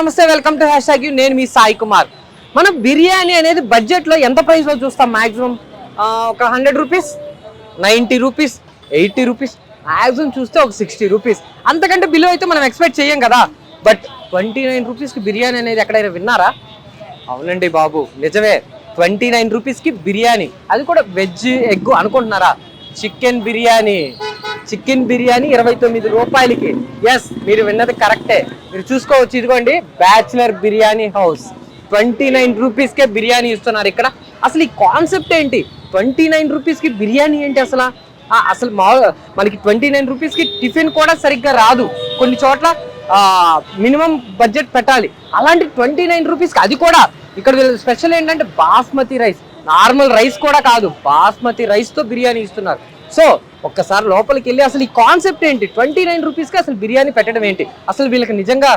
నమస్తే welcome to hash tag నేను మీ సాయి కుమార్. మనం బిర్యానీ అనేది బడ్జెట్లో ఎంత ప్రైస్లో చూస్తాం మాక్సిమం ఒక hundred rupees ninety rupees eighty rupees maximum చూస్తే ఒక సిక్స్టీ రూపీస్ అంతకంటే బిలో అయితే మనం ఎక్స్పెక్ట్ చేయం కదా. బట్ ట్వంటీ నైన్ రూపీస్కి బిర్యానీ అనేది ఎక్కడైనా విన్నారా? అవునండి బాబు నిజమే. ట్వంటీ నైన్ రూపీస్కి బిర్యానీ. అది కూడా వెజ్ ఎగ్ అనుకుంటున్నారా? చికెన్ బిర్యానీ. చికెన్ బిర్యానీ ఇరవై తొమ్మిది రూపాయలకి. ఎస్ మీరు విన్నది కరెక్టే మీరు చూసుకోవచ్చు ఇదిగోండి bachelor biryani house twenty nine రూపీస్కే బిర్యానీ ఇస్తున్నారు ఇక్కడ. అసలు ఈ కాన్సెప్ట్ ఏంటి? ట్వంటీ నైన్ రూపీస్కి బిర్యానీ ఏంటి అసలు? అసలు మా మనకి ట్వంటీ నైన్ రూపీస్కి టిఫిన్ కూడా సరిగ్గా రాదు. కొన్ని చోట్ల మినిమం బడ్జెట్ పెట్టాలి. అలాంటి ట్వంటీ నైన్ రూపీస్కి అది కూడా. ఇక్కడ స్పెషల్ ఏంటంటే బాస్మతి రైస్ నార్మల్ రైస్ కూడా కాదు బాస్మతి రైస్తో బిర్యానీ ఇస్తున్నారు. సో ఒక్కసారి లోపలికి వెళ్ళి అసలు ఈ కాన్సెప్ట్ ఏంటి? ట్వంటీ నైన్ రూపీస్కి అసలు బిర్యానీ పెట్టడం ఏంటి? అసలు వీళ్ళకి నిజంగా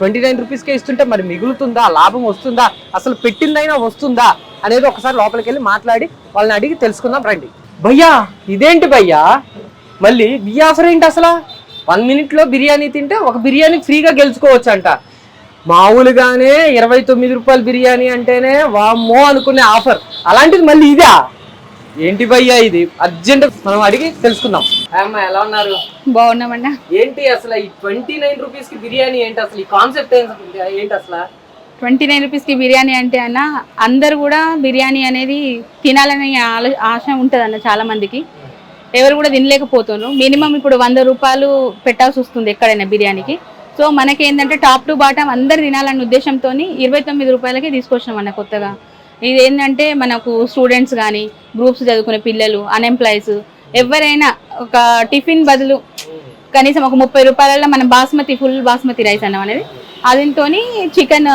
ట్వంటీ నైన్ రూపీస్కే ఇస్తుంటే మరి మిగులుతుందా? లాభం వస్తుందా? అసలు పెట్టిందైనా వస్తుందా? అనేది ఒకసారి లోపలికి వెళ్ళి మాట్లాడి వాళ్ళని అడిగి తెలుసుకుందాం రండి. భయ్యా ఇదేంటి భయ్యా? మళ్ళీ ఈ ఆఫర్ ఏంటి అసలు? వన్ మినిట్లో బిర్యానీ తింటే ఒక బిర్యానీ ఫ్రీగా గెలుచుకోవచ్చు అంట మామూలుగానే ఇరవై తొమ్మిది రూపాయల బిర్యానీ అంటేనే వామ్మో అనుకునే ఆఫర్. అలాంటిది మళ్ళీ ఇదా? ఏంటి భయ్యా ఇది? అర్జెంట్ మనం అడిగి తెలుసుకుందాం. అమ్మా ఎలా ఉన్నారు? బాగున్నామన్నా ఏంటి అసలు ఈ ట్వంటీ నైన్ రూపీస్కి బిర్యానీ ఏంటి అసలు? ఈ కాన్సెప్ట్ ఏంటి అసలు? ట్వంటీ నైన్ రూపీస్కి బిర్యానీ అంటే అన్న అందరు కూడా బిర్యానీ అనేది తినాలనే ఆలో ఆశ ఉంటుంది అన్న చాలా మందికి ఎవరు కూడా తినలేకపోతున్నారు. మినిమం ఇప్పుడు వంద రూపాయలు పెట్టాల్సి వస్తుంది ఎక్కడైనా బిర్యానీకి. సో మనకి ఏంటంటే టాప్ టు బాటం అందరు తినాలన్న ఉద్దేశంతో ఇరవై తొమ్మిది రూపాయలకి తీసుకొచ్చినాం అన్న కొత్తగా. ఇది ఏంటంటే మనకు స్టూడెంట్స్ కానీ గ్రూప్స్ చదువుకునే పిల్లలు అన్ఎంప్లాయీస్ ఎవరైనా ఒక టిఫిన్ బదులు కనీసం ఒక ముప్పై రూపాయలలో మనం బాస్మతి ఫుల్ బాస్మతి రైస్ అన్నం అనేది. అదితో చికెన్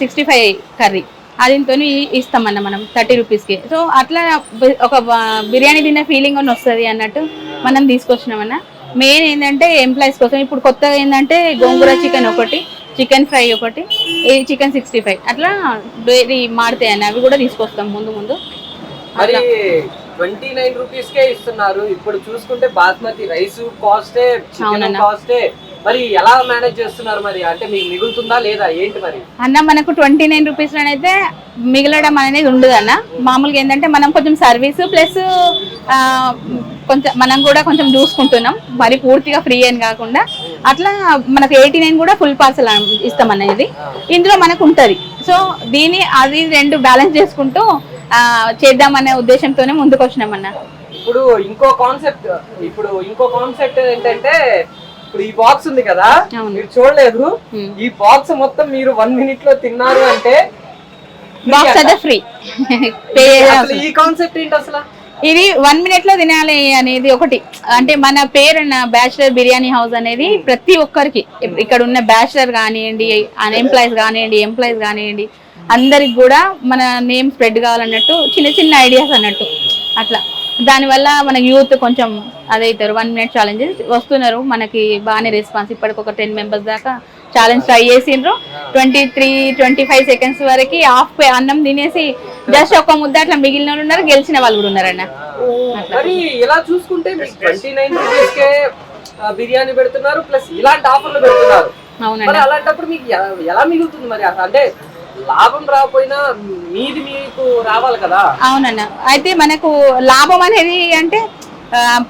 సిక్స్టీ ఫైవ్ కర్రీ అదితో ఇస్తామన్న మనం థర్టీ రూపీస్కి సో అట్లా ఒక బిర్యానీ తిన్న ఫీలింగ్ అని వస్తుంది అన్నట్టు మనం తీసుకొచ్చినామన్న. మెయిన్ ఏంటంటే ఎంప్లాయీస్ కోసం ఇప్పుడు కొత్తగా ఏంటంటే గోంగూర చికెన్ ఒకటి చికెన్ ఫ్రై ఒకటి ఈ చికెన్ సిక్స్టీ ఫైవ్. అట్లా డైలీ మారుతాయి అన్న అవి కూడా తీసుకొస్తాం ముందు ముందు. మరి ట్వంటీ నైన్ రూపీస్ కే ఇస్తున్నారు. ఇప్పుడు చూసుకుంటే బాస్మతి రైస్ కాస్టే చికెన్. కాస్టే. మరి ఎలా మేనేజ్ చేస్తున్నారు మరి? అంటే మీకు మిగులుతుందా లేదా? ఏంటి మరి? అన్న మనకు ట్వంటీ నైన్ రూపీస్ అయితే మిగలడం అనేది ఉండదు అన్న. మామూలుగా ఏంటంటే మనం కొంచెం సర్వీస్ ప్లస్ కొంచెం మనం కూడా కొంచెం చూసుకుంటున్నాం. మరి పూర్తిగా ఫ్రీ అని కాకుండా అట్లా మనకు ఎయిటీ నైన్ కూడా ఫుల్ పార్సల్ ఇస్తాం అనేది ఇందులో మనకు ఉంటుంది. సో దీని అది రెండు బ్యాలెన్స్ చేసుకుంటూ చేద్దామనే ఉద్దేశంతోనే ముందుకు వచ్చినామన్న ఇప్పుడు ఇంకో కాన్సెప్ట్ ఇప్పుడు ఇంకో కాన్సెప్ట్ ఏంటంటే ఇప్పుడు ఈ బాక్స్ ఉంది కదా. మీరు చూడలేదు. ఈ బాక్స్ మొత్తం మీరు వన్ మినిట్లో తిన్నారు అంటే బాక్స్ అయితే ఫ్రీ ఈ కాన్సెప్ట్ ఏంటి అసలు? ఇది వన్ మినిట్లో తినాలి అనేది ఒకటి. అంటే మన పేరు బ్యాచులర్ బిర్యానీ హౌస్ అనేది ప్రతి ఒక్కరికి ఇక్కడ ఉన్న బ్యాచులర్ కానివ్వండి అన్ఎంప్లాయీస్ కానివ్వండి ఎంప్లాయీస్ కానివ్వండి అందరికి కూడా మన నేమ్ స్ప్రెడ్ కావాలన్నట్టు చిన్న చిన్న ఐడియాస్ అన్నట్టు. అట్లా. దానివల్ల మన యూత్ కొంచెం అదైతారు. వన్ మినిట్ ఛాలెంజ్ వస్తున్నారు. మనకి బాగానే రెస్పాన్స్ ఇప్పటికి ఒక టెన్ మెంబర్స్ దాకా ఛాలెంజ్ ట్రై చేసిండ్రు. Twenty three twenty five seconds వరకు హాఫ్ అన్నం తినేసి జస్ట్ ఒక ముద్ద అట్లా మిగిలిన వాళ్ళు ఉన్నారు గెలిచిన వాళ్ళు కూడా ఉన్నారన్న మరి ఇలా చూసుకుంటే మీకు ట్వంటీ నైన్ రూపీస్ కే ఆ, బిర్యానీ పెడుతున్నారు ప్లస్ ఇలాంటి ఆఫర్లు పెడుతున్నారు. మరి అలాంటప్పుడు మీకు ఎలా మిగులుతుంది మరి? అంటే లాభం రాకపోయినా మీది మీకు రావాలి కదా? అవునన్న. అయితే మనకు లాభం అనేది అంటే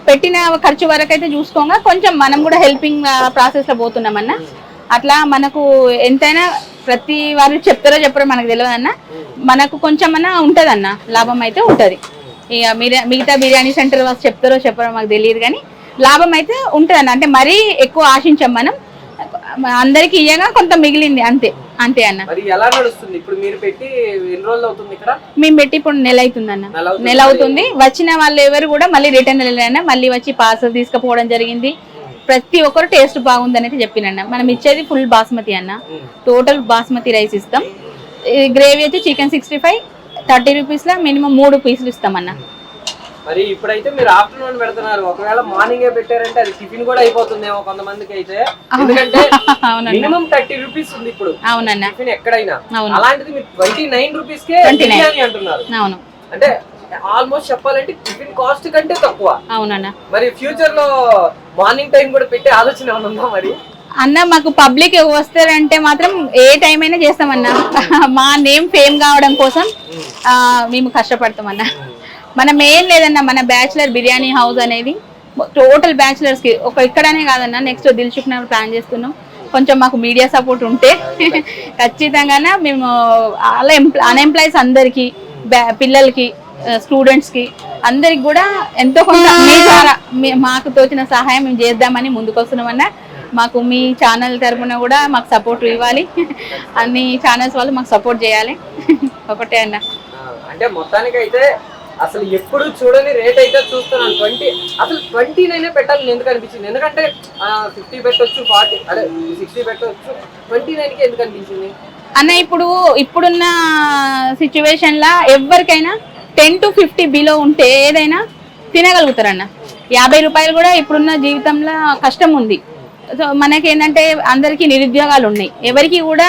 పెట్టిన ఖర్చు వరకు అయితే చూసుకోగా కొంచెం మనం కూడా హెల్పింగ్ ప్రాసెస్లో పోతున్నామన్న. అట్లా మనకు ఎంతైనా ప్రతి వారు చెప్తారో చెప్పరో మనకు తెలియదు అన్న. మనకు కొంచెం అన్న ఉంటుంది అన్న లాభం అయితే ఉంటుంది. ఇక మిగతా మిగతా బిర్యానీ సెంటర్ వాళ్ళు చెప్తారో చెప్పరో మాకు తెలియదు కానీ లాభం అయితే ఉంటుంది అన్న అంటే మరీ ఎక్కువ ఆశించాం మనం. అందరికి ఇయ్యగా కొంత మిగిలింది అంతే అంతే అన్న. మరి ఎలా నడుస్తుంది? ఇప్పుడు మీరు పెట్టి ఎన్ని రోజులు అవుతుంది ఇక్కడ? మేము పెట్టి ఇప్పుడు నెల అవుతుంది అన్న నెల అవుతుంది. నెల అవుతుంది. వచ్చిన వాళ్ళు ఎవరు కూడా మళ్ళీ రిటర్న్ వెళ్ళినా మళ్ళీ వచ్చి పార్సల్ తీసుకుపోవడం జరిగింది. ప్రతి ఒక్కరు టేస్ట్ బాగుంది అనేది చెప్పినన్న. మనం ఇచ్చేది ఫుల్ బాస్మతి అన్న. టోటల్ బాస్మతి రైస్ ఇస్తాం. గ్రేవీ వచ్చి చికెన్ సిక్స్టీ ఫైవ్ థర్టీ రూపీస్లో మినిమం మూడు పీసులు ఇస్తామన్న. మరి ఇప్పుడైతే మీరు ఆఫ్టర్నూన్ పెడుతున్నారు. ఒకవేళ మార్నింగ్ పెట్టారంటే అది టిఫిన్ కూడా అయిపోతుందేమో కొంతమందికి అయితే. ఎందుకంటే మినిమం థర్టీ రూపీస్ ఉంది ఇప్పుడు. అవునన్న. టిఫిన్ ఎక్కడైనా. అలాంటిది మీరు ట్వంటీ నైన్ రూపీస్ కే 29. బిర్యానీ అంటున్నారు. అవును. అంటే ఆల్మోస్ట్ చెప్పాలంటే టిఫిన్ కాస్ట్ కంటే తక్కువ. అవునన్న. మరి ఫ్యూచర్లో మార్నింగ్ టైం కూడా పెట్టే ఆలోచన ఉందా మరి? అన్న మాకు పబ్లిక్ వస్తారంటే మాత్రం ఏ టైం అయినా చేస్తామన్న. మా నేమ్ ఫేమ్ కావడం కోసం మేము కష్టపడతాం అన్న మనం ఏం లేదన్న మన బ్యాచులర్ బిర్యానీ హౌస్ అనేది టోటల్ బ్యాచులర్స్కి ఒక ఇక్కడనే కాదన్న నెక్స్ట్ దిల్చుక్ నగర్ ప్లాన్ చేస్తున్నాం. కొంచెం మాకు మీడియా సపోర్ట్ ఉంటే ఖచ్చితంగా మేము అలా అన్ఎంప్లాయీస్ అందరికి పిల్లలకి స్టూడెంట్స్కి. అందరికి కూడా ఎంతో కొంత మీ ద్వారా మాకు తోచిన సహాయం మేము చేద్దామని ముందుకు వస్తున్నామన్నా మాకు మీ ఛానల్ తరపున కూడా మాకు సపోర్ట్ ఇవ్వాలి. అన్ని ఛానల్స్ వాళ్ళు మాకు సపోర్ట్ చేయాలి. ఒకటే అన్న. అంటే మొత్తానికి అయితే అసలు ఎప్పుడు చూడని రేట్ అయితే చూస్తున్నాను. ట్వంటీ అసలు ట్వంటీ నైన్ పెట్టాలని ఎందుకు అనిపించింది? ఎందుకంటే ఫిఫ్టీ పెట్టొచ్చు ఫార్టీ అదే సిక్స్టీ పెట్టొచ్చు ట్వంటీ నైన్కి ఎందుకు అనిపించింది? అన్న ఇప్పుడు ఇప్పుడున్న సిచ్యువేషన్ లా ఎవరికైనా టెన్ టు ఫిఫ్టీ బిలో ఉంటే ఏదైనా తినగలుగుతారన్న. యాభై రూపాయలు కూడా ఇప్పుడున్న జీవితంలో కష్టం ఉంది. సో మనకేంటంటే అందరికీ నిరుద్యోగాలు ఉన్నాయి. ఎవరికి కూడా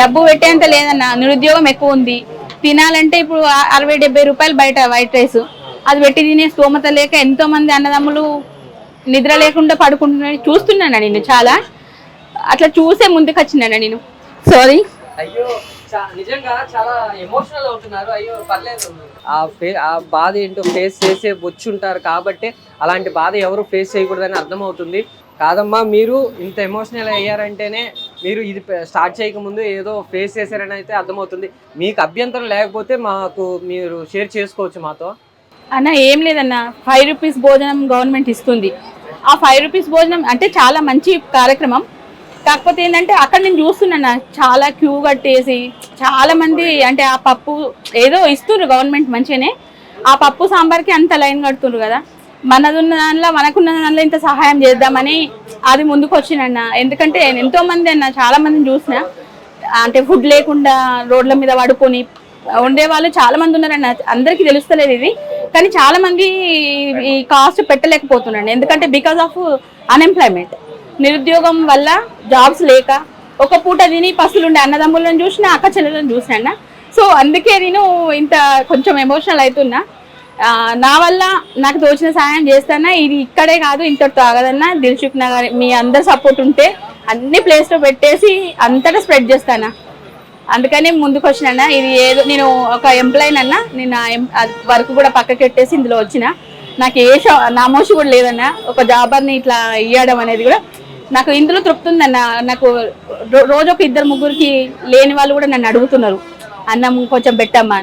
డబ్బు పెట్టేంత లేదన్న. నిరుద్యోగం ఎక్కువ ఉంది. తినాలంటే ఇప్పుడు అరవై డెబ్బై రూపాయలు బయట వైట్ రైస్. అది పెట్టి తినే స్తోమత లేక ఎంతో మంది అన్నదమ్ములు నిద్ర లేకుండా పడుకుంటున్నా చూస్తున్నాను నేను చాలా? అట్లా చూసే ముందుకు వచ్చినాను నేను సారీ నిజంగా చాలా ఎమోషనల్ అవుతున్నారు అయ్యో పర్లేదు. ఆ ఫే ఆ బాధ ఏంటో ఫేస్ చేసే వచ్చి ఉంటారు కాబట్టి అలాంటి బాధ ఎవరు ఫేస్ చేయకూడదని అర్థమవుతుంది. కాదమ్మా మీరు ఇంత ఎమోషనల్ అయ్యారంటేనే మీరు ఇది స్టార్ట్ చేయకముందు ఏదో ఫేస్ చేశారని అయితే అర్థమవుతుంది. మీకు అభ్యంతరం లేకపోతే మాకు మీరు షేర్ చేసుకోవచ్చు మాతో. అన్న ఏం లేదన్న. ఫైవ్ రూపీస్ భోజనం గవర్నమెంట్ ఇస్తుంది. ఆ ఫైవ్ రూపీస్ భోజనం అంటే చాలా మంచి కార్యక్రమం. కాకపోతే ఏంటంటే అక్కడ నేను చూస్తున్నాను చాలా క్యూ కట్టేసి చాలా మంది అంటే ఆ పప్పు ఏదో ఇస్తున్నారు గవర్నమెంట్ మంచిగానే. ఆ పప్పు సాంబార్కి అంత లైన్ కడుతున్నారు కదా. మనదున్న దానిలో మనకున్న దానిలో ఇంత సహాయం చేద్దామని అది ముందుకు వచ్చినన్న ఎందుకంటే ఎంతో మంది అన్న చాలా మందిని చూసిన. అంటే ఫుడ్ లేకుండా రోడ్ల మీద పడుకొని ఉండే వాళ్ళు చాలా మంది ఉన్నారన్న. అందరికీ తెలుస్తలేదు ఇది. కానీ చాలా మంది ఈ కాస్ట్ పెట్టలేకపోతున్నాండి ఎందుకంటే బికాస్ ఆఫ్ అన్ఎంప్లాయ్మెంట్ నిరుద్యోగం వల్ల జాబ్స్ లేక ఒక పూట తిని పసులుండే అన్నదమ్ములను చూసిన అక్క చెల్లెలను చూసిన సో అందుకే నేను ఇంత కొంచెం ఎమోషనల్ అవుతున్నా నా వల్ల నాకు తోచిన సహాయం చేస్తానా? ఇది ఇక్కడే కాదు ఇంతటితో ఆగదన్నా. దిల్సుఖ్ నగర్ మీ అందరి సపోర్ట్ ఉంటే అన్ని ప్లేస్లో పెట్టేసి అంతటా స్ప్రెడ్ చేస్తానా? అందుకని ముందుకు వచ్చిన ఇది ఏదో నేను ఒక ఎంప్లాయీ అన్న. నేను వర్క్ కూడా పక్కకి పెట్టేసి ఇందులో వచ్చిన. నాకు ఏ షా నామోషి కూడా లేదన్నా. ఒక జాబర్ని ఇట్లా ఇవ్వడం అనేది కూడా నాకు ఇందులో తృప్తి ఉందన్న నాకు రోజు ఒక ఇద్దరు ముగ్గురికి లేని వాళ్ళు కూడా నన్ను అడుగుతున్నారు. అన్నం కొంచెం పెట్టమ్మా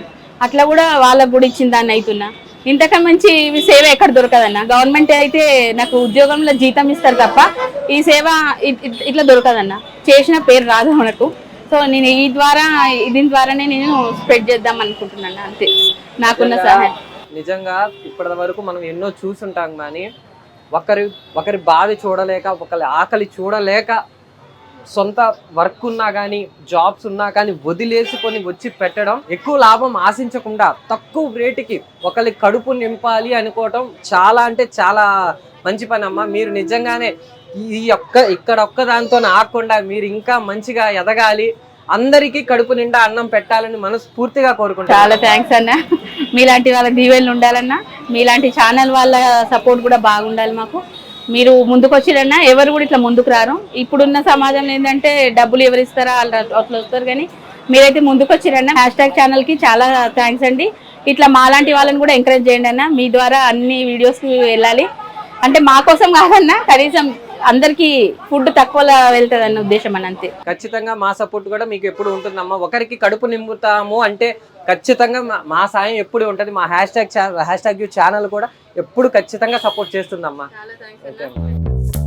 అట్లా కూడా వాళ్ళకు కూడా ఇచ్చిన దాన్ని అవుతున్నా ఇంతకన్నా మంచి సేవ ఎక్కడ దొరకదన్న? గవర్నమెంట్ అయితే నాకు ఉద్యోగంలో జీతం ఇస్తారు తప్ప ఈ సేవ ఇట్లా దొరకదన్న. చేసిన పేరు రాదు మనకు. సో నేను ఈ ద్వారా దీని ద్వారానే నేను స్ప్రెడ్ చేద్దాం అనుకుంటున్నాను అంతే. నాకున్న సహాయం. నిజంగా ఇప్పటి వరకు మనం ఎన్నో చూసుంటాం కానీ ఒకరి ఒకరి బాధ చూడలేక ఒకరి ఆకలి చూడలేక సొంత వర్క్ ఉన్నా కానీ జాబ్స్ ఉన్నా కానీ వదిలేసుకొని వచ్చి పెట్టడం ఎక్కువ లాభం ఆశించకుండా తక్కువ రేటుకి ఒకరి కడుపు నింపాలి అనుకోవటం చాలా అంటే చాలా మంచి పని అమ్మా. మీరు నిజంగానే ఈ ఒక్క ఇక్కడ ఒక్క దాంతో ఆకుండా మీరు ఇంకా మంచిగా ఎదగాలి. అందరికీ కడుపు నిండా అన్నం పెట్టాలని మనస్ఫూర్తిగా కోరుకుంటాను చాలా థ్యాంక్స్ అన్న. మీలాంటి వాళ్ళ దీవెనలు ఉండాలన్నా మీలాంటి ఛానల్ వాళ్ళ సపోర్ట్ కూడా బాగుండాలి మాకు. మీరు ముందుకు వచ్చిరన్నా ఎవరు కూడా ఇట్లా ముందుకు రారు. ఇప్పుడున్న సమాజంలో ఏంటంటే డబ్బులు ఎవరు ఇస్తారా వాళ్ళు అట్లా వస్తారు కానీ మీరైతే ముందుకు వచ్చిరన్నా హ్యాష్ ట్యాగ్ ఛానల్కి చాలా థ్యాంక్స్ అండి. ఇట్లా మాలాంటి వాళ్ళని కూడా ఎంకరేజ్ చేయండి అన్న. మీ ద్వారా అన్ని వీడియోస్కి వెళ్ళాలి. అంటే మా కోసం కాదన్నా కనీసం అందరికీ ఫుడ్ తక్కువలో వెళ్తుంది అన్న ఉద్దేశం అని అంతే. ఖచ్చితంగా మా సపోర్ట్ కూడా మీకు ఎప్పుడు ఉంటుందమ్మా. ఒకరికి కడుపు నింపుతాము అంటే ఖచ్చితంగా మా- మా సాయం ఎప్పుడు ఉంటుంది. మా hashtag hashtag channel కూడా ఎప్పుడు ఖచ్చితంగా సపోర్ట్ చేస్తుందమ్మా. ఓకే అమ్మా.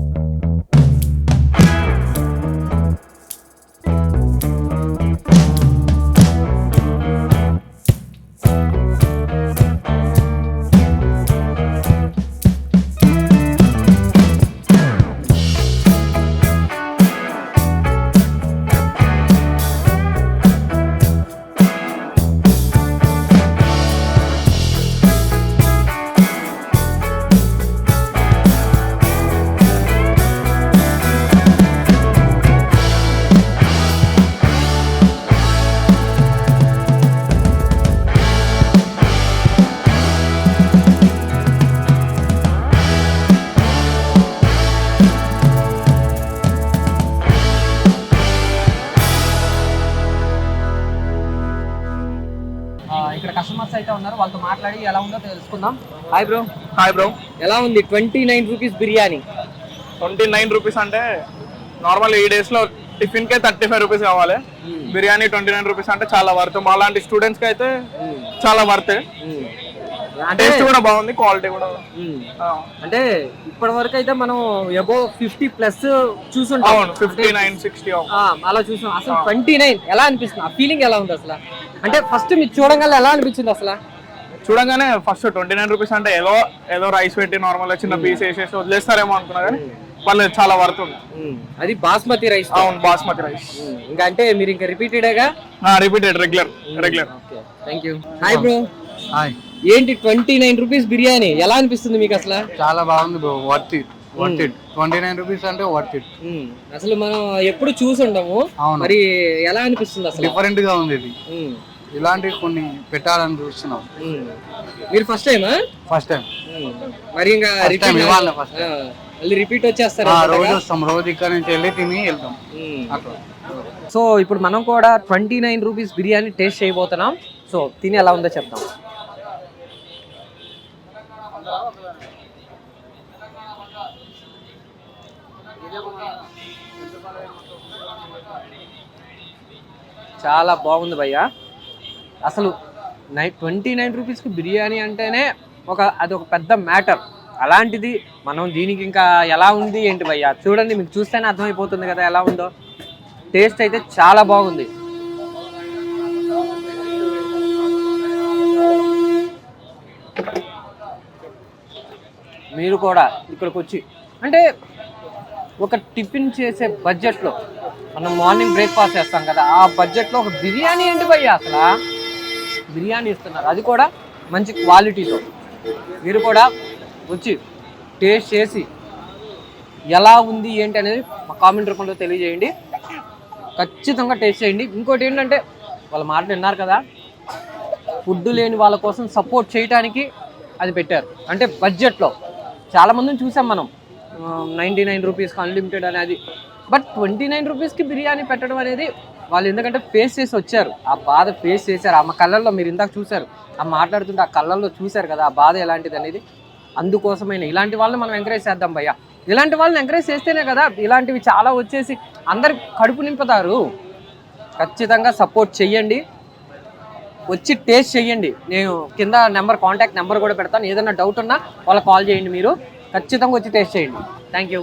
మాట్లాడి ఎలా ఉందో తెలుసుకుందాం. హాయ్ బ్రో హాయ్ బ్రో ఎలా ఉంది? Twenty nine rupees biryani. Twenty nine rupees అంటే నార్మల్ ఈ డేస్లో టిఫిన్ కే థర్టీ ఫైవ్ రూపీస్ కావాలి బిర్యానీ ట్వంటీ నైన్ రూపీస్ అంటే చాలా వర్త్ మాలాంటి స్టూడెంట్స్కి అయితే చాలా వర్త్ అంటే టేస్ట్ కూడా బాగుంది క్వాలిటీ కూడా. అంటే ఇప్పటి వరకు అయితే మనం ఎబో ఫిఫ్టీ ప్లస్ చూసుంటాం. ఫిఫ్టీ నైన్ సిక్స్టీ అలా చూసాం అసలు ట్వంటీ నైన్ ఎలా అనిపిస్తుంది? ఆ ఫీలింగ్ ఎలా ఉంది అసలు? అంటే ఫస్ట్ మీరు చూడగానే ఎలా అనిపించింది అసలు? చూడగానే ఫస్ట్ ట్వంటీ నైన్ రూపీస్ అంటే ఏదో ఏదో రైస్ పెట్టి నార్మల్ చిన్న పీస్ వేసేసి వదిలేస్తారేమో అనుకున్నా కానీ వాళ్ళు చాలా వర్త్ ఉంది. అది బాస్మతి రైస్ అవును బాస్మతి రైస్ ఇంకా అంటే మీరు ఇంకా రిపీటెడేగా repeated regular regular thank you hi bro hi ఏంటి ట్వంటీ నైన్ రూపీస్ బిర్యానీ? ఎలా అనిపిస్తుంది మీకు అసలు? చాలా బాగుంది bro worth it worth it twenty nine rupees అంటే వర్త్ ఇట్ అసలు మనం ఎప్పుడు చూసి ఉండము అవును. మరి ఎలా అనిపిస్తుంది అసలు? డిఫరెంట్గా ఉంది ఇది. ఇలాంటివి కొన్ని పెట్టాలని చూస్తున్నాం. మీరు ఫస్ట్ టైమా ఫస్ట్ టైం మరి ఇంకా ఇవాళ first ఆ, మళ్ళీ రిపీట్ వచ్చేస్తారు రోజు వస్తాం. రోజు ఇక్కడ నుంచి వెళ్ళి తిని వెళ్తాం. అట్లా. సో ఇప్పుడు మనం కూడా twenty nine rupees biryani taste చేయబోతున్నాం. సో తిని ఎలా ఉందో చెప్తాం చాలా బాగుంది భయ్య. అసలు నై ట్వంటీ నైన్ రూపీస్కి బిర్యానీ అంటేనే ఒక అది ఒక పెద్ద మ్యాటర్. అలాంటిది మనం దీనికి ఇంకా ఎలా ఉంది ఏంటి భయ్య? చూడండి మీకు చూస్తేనే అర్థమైపోతుంది కదా ఎలా ఉందో. టేస్ట్ అయితే చాలా బాగుంది. మీరు కూడా ఇక్కడికి వచ్చి అంటే ఒక టిఫిన్ చేసే బడ్జెట్లో మనం మార్నింగ్ బ్రేక్ఫాస్ట్ చేస్తాం కదా ఆ బడ్జెట్లో ఒక బిర్యానీ ఏంటి భయ్య అసలు? బిర్యానీ ఇస్తున్నారు. అది కూడా మంచి క్వాలిటీతో మీరు కూడా వచ్చి టేస్ట్ చేసి ఎలా ఉంది ఏంటి అనేది మా కామెంట్ రూపంలో తెలియజేయండి. ఖచ్చితంగా టేస్ట్ చేయండి. ఇంకోటి ఏంటంటే వాళ్ళ మాటలు విన్నారు కదా ఫుడ్ లేని వాళ్ళ కోసం సపోర్ట్ చేయడానికి అది పెట్టారు. అంటే బడ్జెట్లో. చాలామందిని చూసాం మనం. నైంటీ నైన్ రూపీస్కి అన్లిమిటెడ్ అనేది. బట్ ట్వంటీ నైన్ రూపీస్కి బిర్యానీ పెట్టడం అనేది వాళ్ళు ఎందుకంటే ఫేస్ చేసి వచ్చారు. ఆ బాధ ఫేస్ చేశారు. ఆ కళ్ళల్లో మీరు ఇందాక చూశారు. ఆ మాట్లాడుతుంటే ఆ కళ్ళల్లో చూశారు కదా ఆ బాధ ఎలాంటిది అనేది. అందుకోసమైన ఇలాంటి వాళ్ళని మనం ఎంకరేజ్ చేద్దాం భయ్య. ఇలాంటి వాళ్ళని ఎంకరేజ్ చేస్తేనే కదా ఇలాంటివి చాలా వచ్చేసి అందరికి కడుపు నింపుతారు. ఖచ్చితంగా సపోర్ట్ చెయ్యండి. వచ్చి టేస్ట్ చేయండి నేను కింద నెంబర్ కాంటాక్ట్ నెంబర్ కూడా పెడతాను. ఏదైనా డౌట్ ఉన్నా వాళ్ళకి కాల్ చేయండి మీరు. ఖచ్చితంగా వచ్చి టేస్ట్ చేయండి. Thank you